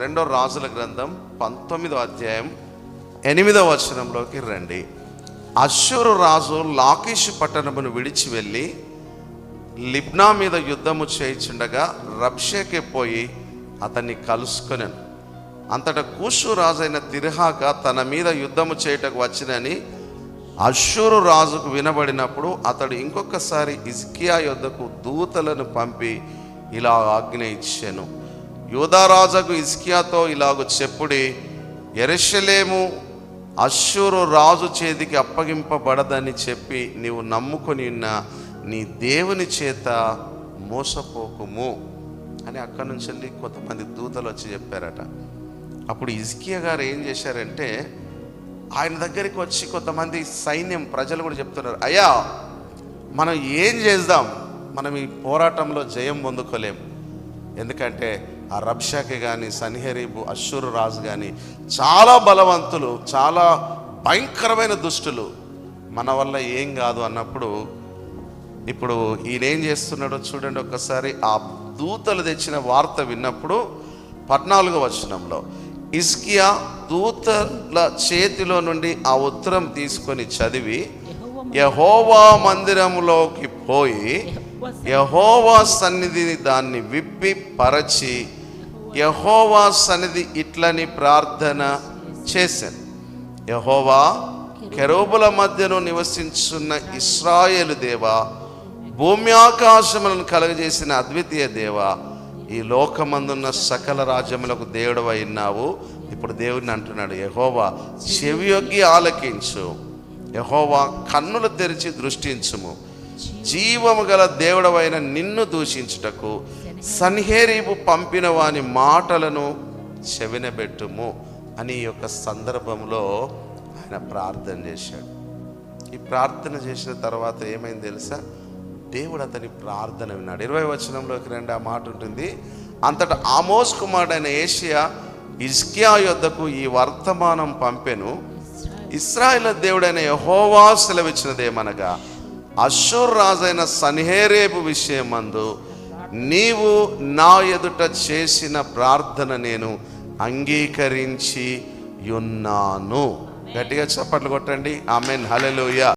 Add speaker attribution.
Speaker 1: రెండో రాజుల గ్రంథం పంతొమ్మిదో అధ్యాయం ఎనిమిదవ వచనంలోకి రండి. అశ్వరు రాజు లాకేష్ పట్టణమును విడిచి వెళ్ళి లిబ్నా మీద యుద్ధము చేయించుండగా రబ్షేకే పోయి అతన్ని కలుసుకొనను. అంతటా కూషు రాజైన తిర్హాక తన మీద యుద్ధము చేయుటకు వచ్చినని అశ్వరు రాజుకు వినబడినప్పుడు అతడు ఇంకొకసారి ఇజ్కియా యొద్దకు దూతలను పంపి ఇలా ఆజ్ఞ ఇచ్చాను. యూదారాజుకు ఇస్కియాతో ఇలాగ చెప్పుడి ఎరెషలేము అశ్వరు రాజు చేతికి అప్పగింపబడదని చెప్పి నీవు నమ్ముకొని ఉన్న నీ దేవుని చేత మోసపోకుము. అని అక్కడి నుంచి వెళ్ళి కొంతమంది దూతలు వచ్చి చెప్పారట. అప్పుడు ఇజ్కియా గారు ఏం చేశారంటే ఆయన దగ్గరికి వచ్చి కొంతమంది సైన్యం ప్రజలు కూడా చెప్తున్నారు అయ్యా మనం ఏం చేద్దాం? మనం ఈ పోరాటంలో జయం పొందుకోలేం. ఎందుకంటే ఆ రబ్షాకి కానీ సన్హెరీబు అశ్షూరు రాజు కానీ చాలా బలవంతులు చాలా భయంకరమైన దుష్టులు. మన వల్ల ఏం కాదు అన్నప్పుడు ఇప్పుడు ఈయన ఏం చేస్తున్నాడో చూడండి ఒక్కసారి. ఆ దూతలు తెచ్చిన వార్త విన్నప్పుడు పద్నాలుగో వచనంలో ఇస్కియా దూతల చేతిలో నుండి ఆ ఉత్తరం తీసుకొని చదివి యహోవా మందిరంలోకి పోయి యహోవా సన్నిధిని దాన్ని విప్పి పరచి యహోవా సన్నిధి ఇట్లని ప్రార్థన చేశాను. యహోవా కెరోబుల మధ్యను నివసించున్న ఇస్రాయేలు దేవా భూమి ఆకాశములను కలగజేసిన అద్వితీయ దేవా ఈ లోకమందున్న సకల రాజ్యములకు దేవుడు అయినావు ఇప్పుడు దేవుడిని అంటున్నాడు యహోవా చెవియొగ్గి ఆలకించు. యహోవా కన్నులు తెరిచి దృష్టించుము. జీవము గల దేవుడవైన నిన్ను దూషించుటకు సన్హేరీపు పంపిన వాని మాటలను చెవినబెట్టుము అని ఈ యొక్క సందర్భంలో ఆయన ప్రార్థన చేశాడు. ఈ ప్రార్థన చేసిన తర్వాత ఏమైంది తెలుసా? దేవుడు అతని ప్రార్థన విన్నాడు. ఇరవై వచనంలోకి రెండు ఆ మాట ఉంటుంది. అంతటా ఆమోస్ కుమారుడైన ఏషియా ఇజ్కియా యొద్దకు ఈ వర్తమానం పంపెను. ఇస్రాయిల్ దేవుడైన యహోవా సెలవిచ్చినదేమనగా అశ్వర్ రాజైన సన్హేరేపు విషయమందు నీవు నా ఎదుట చేసిన ప్రార్థన నేను అంగీకరించి ఉన్నాను. గట్టిగా చప్పట్లు కొట్టండి. ఆమెన్. హలెలుయా